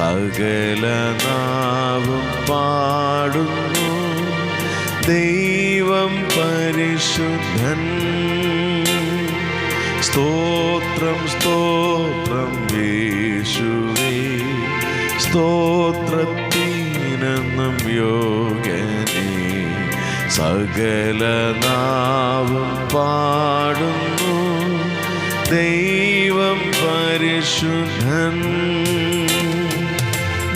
സകല നാവും പാടുന്നു. ദൈവം പരിശുദ്ധൻ. സ്തോത്രം സ്തോത്രം യേശുവേ. സ്തോത്രത്തിനെന്നും യോഗനെ സകല നാവും പാടുന്നു. ദൈവം പരിശുദ്ധൻ.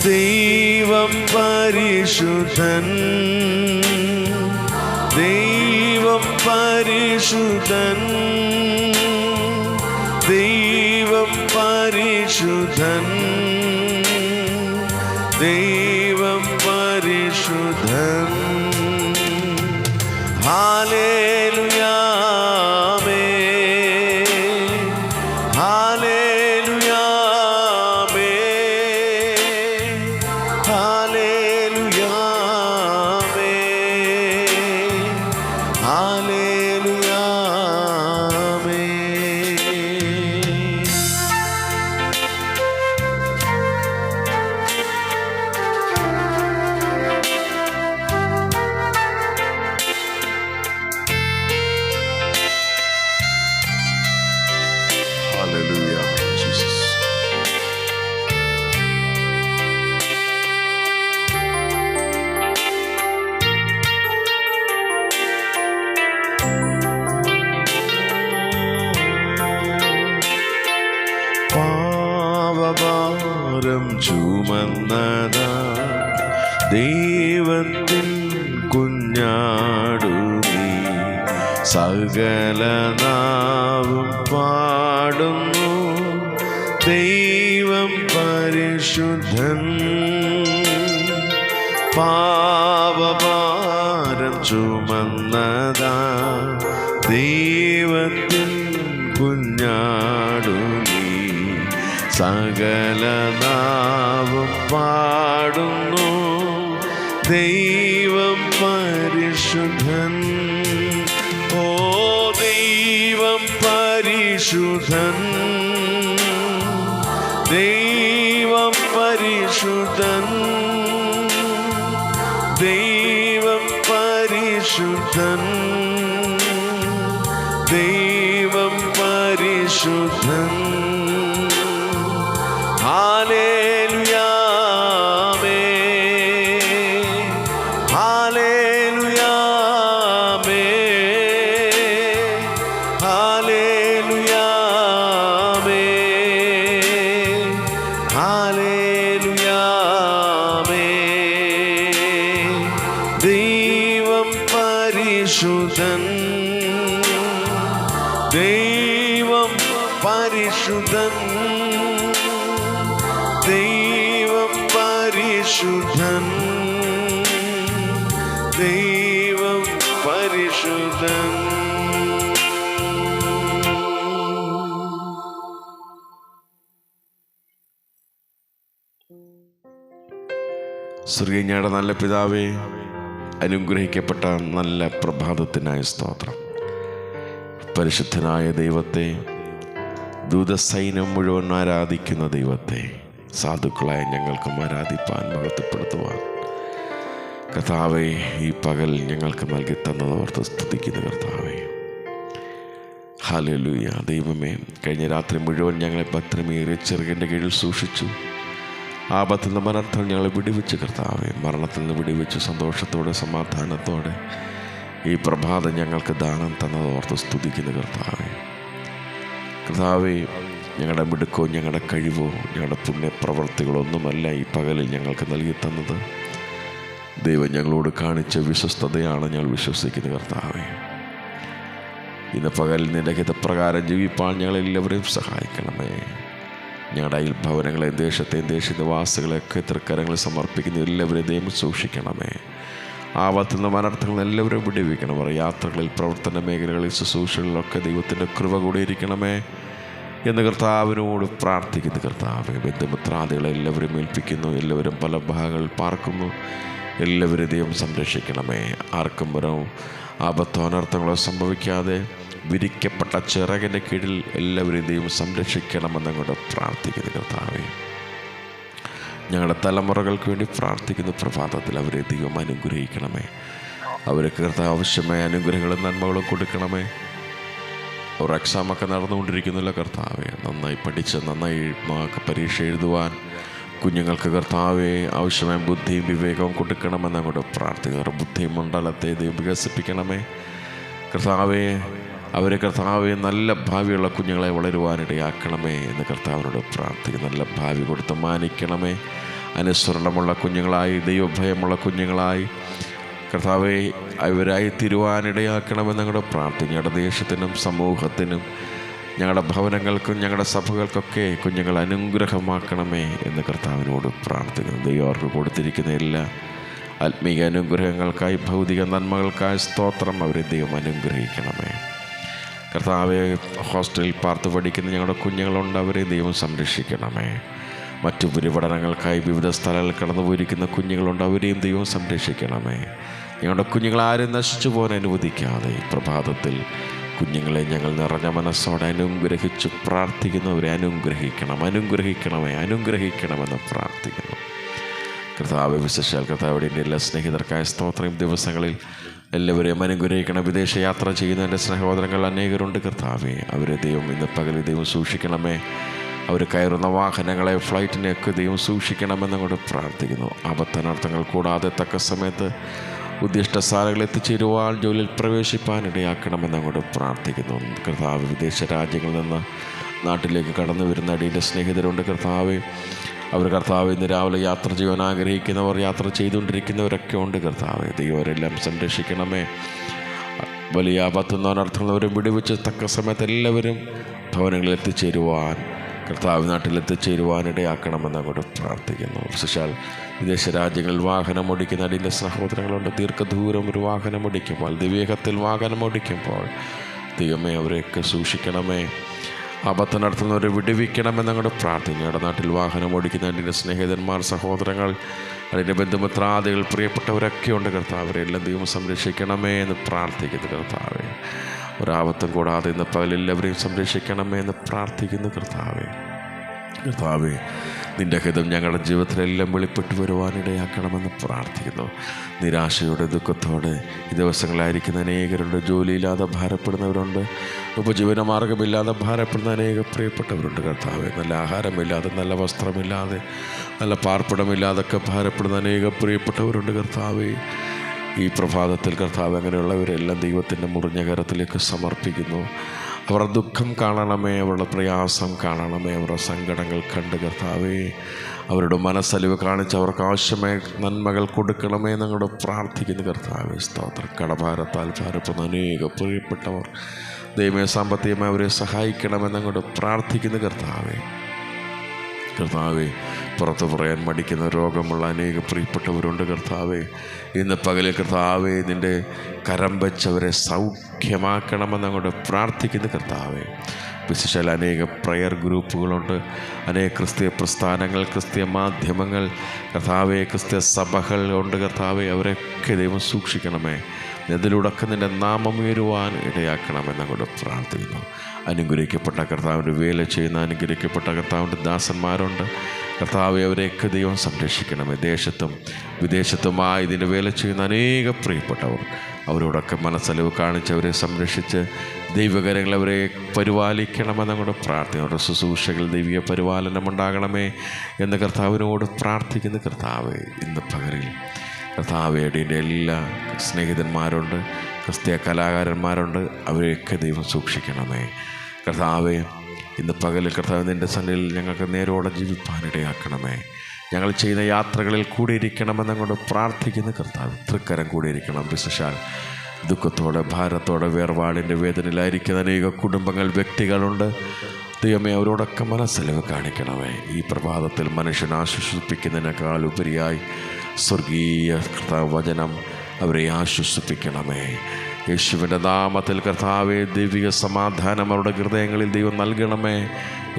ദൈവം പരിശുദ്ധൻ. ദൈവം പരിശുദ്ധൻ. ദൈവം പരിശുദ്ധൻ. ദൈവം സകല നാവും പാടുന്നു. ദൈവം പരിശുദ്ധൻ. പാവഭാരം ചുമന്നതാ ദൈവത്തിൻ കുഞ്ഞാടു നീ. സകല നാവും പാടുന്നു. ദൈവം പരിശുദ്ധൻ. പരിശുദ്ധൻ. ദൈവം പരിശുദ്ധൻ. ദൈവം പരിശുദ്ധൻ. ദൈവം പരിശുദ്ധൻ. പരിശുദ്ധൻ. ദൈവം പരിശുദ്ധൻ. ദൈവം പരിശുദ്ധൻ. ശ്രീഞ്ഞയുടെ നല്ല പിതാവേ അനുഗ്രഹിക്കപ്പെട്ട നല്ല പ്രഭാതത്തിനായ സ്തോത്രം. പരിശുദ്ധനായ ദൈവത്തെ ദൂതസൈന്യം മുഴുവൻ ആരാധിക്കുന്ന ദൈവത്തെ സാധുക്കളായ ഞങ്ങൾക്കും ആരാധിപ്പാൻ മഹത്വപ്പെടുത്തുവാൻ. കർത്താവെ ഈ പകൽ ഞങ്ങൾക്ക് നൽകി തന്നത് ഓർത്ത് സ്തുതിക്കുന്ന കർത്താവെ. ഹാലലൂയ ദൈവമേ കഴിഞ്ഞ രാത്രി മുഴുവൻ ഞങ്ങളെ ഭദ്രമേറിയ ചെറുകിന്റെ കീഴിൽ സൂക്ഷിച്ചു. ആപത്തിൽ നിന്ന് മരണത്തിൽ ഞങ്ങളെ വിടിവെച്ച് കർത്താവെ. മരണത്തിൽ നിന്ന് വിടിവെച്ച് സന്തോഷത്തോടെ സമാധാനത്തോടെ ഈ പ്രഭാതം ഞങ്ങൾക്ക് ദാനം തന്നത് ഓർത്ത് സ്തുതിക്കുന്ന കർത്താവെ. കർത്താവെ ഞങ്ങളുടെ മിടുക്കോ ഞങ്ങളുടെ കഴിവോ ഞങ്ങളുടെ പുണ്യപ്രവർത്തികളോ ഒന്നുമല്ല ഈ പകലിൽ ഞങ്ങൾക്ക് നൽകി തന്നത് ദൈവം ഞങ്ങളോട് കാണിച്ച വിശ്വസ്തതയാണ് ഞങ്ങൾ വിശ്വസിക്കുന്നത് കർത്താവെ. ഇന്ന് പകലിൽ നിന്റെ ഹിതപ്രകാരം ജീവിപ്പാൻ ഞങ്ങളെല്ലാവരെയും സഹായിക്കണമേ. ഞങ്ങളുടെ അയൽഭവനങ്ങളെ ദേശത്തെയും ദേശനിവാസികളെയൊക്കെ തൃക്കരങ്ങളിൽ സമർപ്പിക്കുന്ന എല്ലാവരെയും ദൈവം സൂക്ഷിക്കണമേ. ആപത്തിൽ നിന്ന് അനർത്ഥങ്ങൾ എല്ലാവരും വിടിവിക്കണം യാത്രകളിൽ പ്രവർത്തന മേഖലകളിൽ ശുശ്രൂഷകളിലൊക്കെ ദൈവത്തിന്റെ കൃപ കൂടിയിരിക്കണമേ എന്ന് കർത്താവിനോട് പ്രാർത്ഥിക്കുന്നു. കർത്താവ് ബന്ധുമിത്രാദികളെ എല്ലാവരും ഏൽപ്പിക്കുന്നു. എല്ലാവരും പല ഭാഗങ്ങളിൽ പാർക്കുന്നു. എല്ലാവരും ദൈവം സംരക്ഷിക്കണമേ. ആർക്കും ഒരു ആപത്തോ സംഭവിക്കാതെ വിരിക്കപ്പെട്ട ചിറകിന്റെ കീഴിൽ എല്ലാവരും ദൈവം സംരക്ഷിക്കണമെന്നങ്ങോട്ട് പ്രാർത്ഥിക്കുന്നു. കർത്താവേ ഞങ്ങളുടെ തലമുറകൾക്ക് വേണ്ടി പ്രാർത്ഥിക്കുന്ന. പ്രഭാതത്തിൽ അവരെ ദൈവം അനുഗ്രഹിക്കണമേ. അവർക്ക് കർത്താവ് ആവശ്യമായ അനുഗ്രഹങ്ങളും നന്മകളും കൊടുക്കണമേ. അവർ എക്സാമൊക്കെ നടന്നുകൊണ്ടിരിക്കുന്നില്ല കർത്താവെ. നന്നായി പഠിച്ച് നന്നായി പരീക്ഷ എഴുതുവാൻ കുഞ്ഞുങ്ങൾക്ക് കർത്താവെ ആവശ്യമായ ബുദ്ധിയും വിവേകവും കൊടുക്കണമെന്ന് അങ്ങോട്ട് പ്രാർത്ഥിക്കുക ബുദ്ധിയും മണ്ഡലത്തെ ദൈവം വികസിപ്പിക്കണമേ. കർത്താവെ അവരെ കർത്താവെ നല്ല ഭാവിയുള്ള കുഞ്ഞുങ്ങളെ വളരുവാനിടയാക്കണമേ എന്ന് കർത്താവിനോട് പ്രാർത്ഥിക്കുന്നു. നല്ല ഭാവി കൊടുത്ത് മാനിക്കണമേ. അനുസരണമുള്ള കുഞ്ഞുങ്ങളായി ദൈവഭയമുള്ള കുഞ്ഞുങ്ങളായി കർത്താവെ അവരായി തിരുവാനിടയാക്കണമെന്ന് ഞങ്ങളുടെ പ്രാർത്ഥന ഞങ്ങളുടെ ദേശത്തിനും സമൂഹത്തിനും ഞങ്ങളുടെ ഭവനങ്ങൾക്കും ഞങ്ങളുടെ സഭകൾക്കൊക്കെ കുഞ്ഞുങ്ങൾ അനുഗ്രഹമാക്കണമേ എന്ന് കർത്താവിനോട് പ്രാർത്ഥിക്കുന്നു. ദൈവം അവർക്ക് കൊടുത്തിരിക്കുന്ന എല്ലാ ആത്മീയ അനുഗ്രഹങ്ങൾക്കായി ഭൗതിക നന്മകൾക്കായി സ്തോത്രം അവരെ ദൈവം അനുഗ്രഹിക്കണമേ. കർത്താവെ ഹോസ്റ്റലിൽ പാർത്ത് പഠിക്കുന്ന ഞങ്ങളുടെ കുഞ്ഞുങ്ങളുണ്ട് അവരെ ദൈവം സംരക്ഷിക്കണമേ. മറ്റു ഉപരിപഠനങ്ങൾക്കായി വിവിധ സ്ഥലങ്ങളിൽ കടന്നുപോയിരിക്കുന്ന കുഞ്ഞുങ്ങളുണ്ട് അവരെയും ദൈവം സംരക്ഷിക്കണമേ. ഞങ്ങളുടെ കുഞ്ഞുങ്ങളാരും നശിച്ചു പോകാൻ അനുവദിക്കാതെ പ്രഭാതത്തിൽ കുഞ്ഞുങ്ങളെ ഞങ്ങൾ നിറഞ്ഞ മനസ്സോടെ അനുഗ്രഹിച്ച് പ്രാർത്ഥിക്കുന്നവരെ അനുഗ്രഹിക്കണം അനുഗ്രഹിക്കണമേ അനുഗ്രഹിക്കണമെന്ന് പ്രാർത്ഥിക്കുന്നു. കർത്താവ് വിശേഷാൽ കർത്താവിടെ എന്റെ എല്ലാ സ്നേഹിതർക്കായ സ്തോത്രം ദിവസങ്ങളിൽ എല്ലാവരെയും അനുഗ്രഹിക്കണം. വിദേശ യാത്ര ചെയ്യുന്ന എന്റെ സഹോദരങ്ങൾ അനേകരുണ്ട് കർത്താവെ. അവരെ ദൈവം ഇന്ന് പകൽ ദൈവം സൂക്ഷിക്കണമേ. അവർ കയറുന്ന വാഹനങ്ങളെ ഫ്ലൈറ്റിനെയൊക്കെ ദൈവം സൂക്ഷിക്കണമെന്ന് കൂടെ പ്രാർത്ഥിക്കുന്നു. അബദ്ധനാർത്ഥങ്ങൾ കൂടാതെ തക്ക സമയത്ത് ഉദ്ദിഷ്ട സ്ഥാനങ്ങളിൽ എത്തിച്ചേരുവാൻ ജോലിയിൽ പ്രവേശിപ്പാൻ ഇടയാക്കണമെന്ന് അങ്ങോട്ട് പ്രാർത്ഥിക്കുന്നു. കർത്താവ് വിദേശ രാജ്യങ്ങളിൽ നിന്ന് നാട്ടിലേക്ക് കടന്നു വരുന്ന അടിയുടെ സ്നേഹിതരുണ്ട്. കർത്താവ് അവർ കർത്താവ് ഇന്ന് രാവിലെ യാത്ര ചെയ്യാൻ ആഗ്രഹിക്കുന്നവർ യാത്ര ചെയ്തുകൊണ്ടിരിക്കുന്നവരൊക്കെ ഉണ്ട്. കർത്താവ് ദൈവരെല്ലാം സംരക്ഷിക്കണമേ. വലിയ ആപത്തുന്നവരർത്ഥങ്ങളവരും വിടുവിച്ച് തക്ക സമയത്ത് എല്ലാവരും ഭവനങ്ങളിൽ എത്തിച്ചേരുവാൻ കർത്താവ് ഇടയാക്കണമെന്ന് അങ്ങോട്ട് പ്രാർത്ഥിക്കുന്നു. സുശാൽ വിദേശ രാജ്യങ്ങളിൽ വാഹനം ഓടിക്കുന്ന അടിന്റെ സഹോദരങ്ങളുണ്ട്. ദീർഘദൂരം ഒരു വാഹനം ഓടിക്കുമ്പോൾ ദിവേഗത്തിൽ വാഹനം ഓടിക്കുമ്പോൾ ദൈവമേ അവരെയൊക്കെ സൂക്ഷിക്കണമേ. അബദ്ധം നടത്തുന്നവരെ വിടുവിക്കണമെന്ന് അങ്ങോട്ട് പ്രാർത്ഥിക്കും ഞങ്ങളുടെ നാട്ടിൽ വാഹനം ഓടിക്കുന്ന എന്റെ സ്നേഹിതന്മാർ സഹോദരങ്ങൾ അതിന്റെ ബന്ധുമിത്രാദികൾ പ്രിയപ്പെട്ടവരൊക്കെ ഉണ്ട് കർത്താവരെ എല്ലാം ദൈവം സംരക്ഷിക്കണമേ എന്ന് പ്രാർത്ഥിക്കുന്നു കർത്താവെ. ഒരാപത്തും കൂടാതെ ഇന്ന് പകലെല്ലാവരെയും സംരക്ഷിക്കണമേ എന്ന് പ്രാർത്ഥിക്കുന്നു കർത്താവേ. കർത്താവേ നിന്റെ ഹിതം ഞങ്ങളുടെ ജീവിതത്തിലെല്ലാം വെളിപ്പെട്ട് വരുവാനിടയാക്കണമെന്ന് പ്രാർത്ഥിക്കുന്നു. നിരാശയോടെ ദുഃഖത്തോടെ ഈ ദിവസങ്ങളായിരിക്കുന്ന അനേകരുണ്ട് ജോലിയില്ലാതെ ഭാരപ്പെടുന്നവരുണ്ട് ഉപജീവന മാർഗമില്ലാതെ ഭാരപ്പെടുന്ന അനേക പ്രിയപ്പെട്ടവരുണ്ട് കർത്താവ്. നല്ല ആഹാരമില്ലാതെ നല്ല വസ്ത്രമില്ലാതെ നല്ല പാർപ്പിടമില്ലാതെ പാർപ്പിടമില്ലാതൊക്കെ ഭാരപ്പെടുന്ന അനേക പ്രിയപ്പെട്ടവരുണ്ട് കർത്താവെ. ഈ പ്രഭാതത്തിൽ കർത്താവ് അങ്ങനെയുള്ളവരെല്ലാം ദൈവത്തിന്റെ മുറിഞ്ഞ കരത്തിലേക്ക് സമർപ്പിക്കുന്നു. അവരുടെ ദുഃഖം കാണണമേ അവരുടെ പ്രയാസം കാണണമേ അവരുടെ സങ്കടങ്ങൾ കണ്ട് കർത്താവേ അവരുടെ മനസ്സലിവ് കാണിച്ച് അവർക്ക് ആവശ്യമായ നന്മകൾ കൊടുക്കണമേ എന്നങ്ങോട് പ്രാർത്ഥിക്കുന്നു കർത്താവേ. സ്തോത്രം. കടഭാരത്താൽ ഭാരപ്പെടുന്ന അനേക പ്രിയപ്പെട്ടവർ ദൈവ സാമ്പത്തികമായി അവരെ സഹായിക്കണമെന്നങ്ങോട് പ്രാർത്ഥിക്കുന്നു കർത്താവേ. കർത്താവെ പുറത്ത് പറയാൻ മടിക്കുന്ന രോഗമുള്ള അനേക പ്രിയപ്പെട്ടവരുണ്ട് കർത്താവെ. ഇന്ന് പകലിൽ കർത്താവെ നിന്റെ കരം വെച്ചവരെ സൗഖ്യമാക്കണമെന്ന് അങ്ങോട്ട് പ്രാർത്ഥിക്കുന്നു കർത്താവെ. വിശേഷാൽ അനേക പ്രയർ ഗ്രൂപ്പുകളുണ്ട്. അനേക ക്രിസ്തീയ പ്രസ്ഥാനങ്ങൾ ക്രിസ്തീയ മാധ്യമങ്ങൾ കർത്താവെ ക്രിസ്തീയ സഭകൾ ഉണ്ട് കർത്താവെ. അവരൊക്കെ ദൈവം സൂക്ഷിക്കണമേ. ഇതിലൂടെയൊക്കെ നിന്റെ നാമം ഉയരുവാൻ ഇടയാക്കണമെന്ന് അങ്ങോട്ട് പ്രാർത്ഥിക്കുന്നു. അനുഗ്രഹിക്കപ്പെട്ട കർത്താവിന്റെ വേല ചെയ്യുന്ന അനുഗ്രഹിക്കപ്പെട്ട കർത്താവിന്റെ ദാസന്മാരുണ്ട്. കർത്താവെ അവരെയൊക്കെ ദൈവം സംരക്ഷിക്കണമേ. ദേശത്തും വിദേശത്തുമായി ഇതിന്റെ വേല ചെയ്യുന്ന അനേക പ്രിയപ്പെട്ടവർ. അവരോടൊക്കെ മനസ്സലിവ് കാണിച്ച് അവരെ സംരക്ഷിച്ച് ദൈവകരങ്ങൾ അവരെ പരിപാലിക്കണമെന്ന് അങ്ങോട്ട് പ്രാർത്ഥിക്കുന്നു. അവരുടെ ശുശ്രൂഷകൾ ദൈവിക പരിപാലനം ഉണ്ടാകണമേ എന്ന് കർത്താവിനോട് പ്രാർത്ഥിക്കുന്ന. കർത്താവ് ഇന്ന് പകരിൽ കർത്താവേടിന്റെ എല്ലാ സ്നേഹിതന്മാരുണ്ട്. ക്രിസ്തീയ കലാകാരന്മാരുണ്ട്. അവരെയൊക്കെ ദൈവം സൂക്ഷിക്കണമേ. കർത്താവെ ഇന്ന് പകലിൽ കർത്താവ് നിന്റെ സന്നിധിയിൽ ഞങ്ങൾക്ക് നേരോടെ ജീവിപ്പാനിടയാക്കണമേ. ഞങ്ങൾ ചെയ്യുന്ന യാത്രകളിൽ കൂടിയിരിക്കണമെന്ന് അങ്ങോട്ട് പ്രാർത്ഥിക്കുന്ന. കർത്താവ് തൃക്കരം കൂടിയിരിക്കണം വിശേഷാൽ ദുഃഖത്തോടെ ഭാരത്തോടെ വേർപാടിന്റെ വേദനയിലായിരിക്കുന്ന അനേക കുടുംബങ്ങൾ വ്യക്തികളുണ്ട്. ദൈവമേ അവരോടൊക്കെ മനസ്സിലവ് കാണിക്കണമേ. ഈ പ്രഭാതത്തിൽ മനുഷ്യനെ ആശ്വസിപ്പിക്കുന്നതിനേക്കാൾ ഉപരിയായി സ്വർഗീയ വചനം അവരെ ആശ്വസിപ്പിക്കണമേ. യേശുവിന്റെ നാമത്തിൽ കർത്താവെ ദൈവിക സമാധാനം അവരുടെ ഹൃദയങ്ങളിൽ ദൈവം നൽകണമേ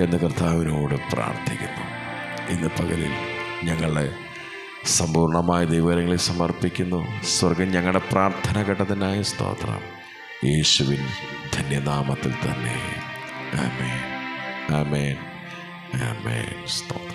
എന്ന് കർത്താവിനോട് പ്രാർത്ഥിക്കുന്നു. ഇന്ന് പകലിൽ ഞങ്ങളെ സമ്പൂർണമായ ദൈവങ്ങളിൽ സമർപ്പിക്കുന്നു. സ്വർഗം ഞങ്ങളുടെ പ്രാർത്ഥന ഘട്ടത്തിനായ സ്തോത്രം. യേശുവിൻ ധന്യനാമത്തിൽ തന്നെ. ആമേൻ. ആമേൻ. ആമേൻ. സ്തോത്രം.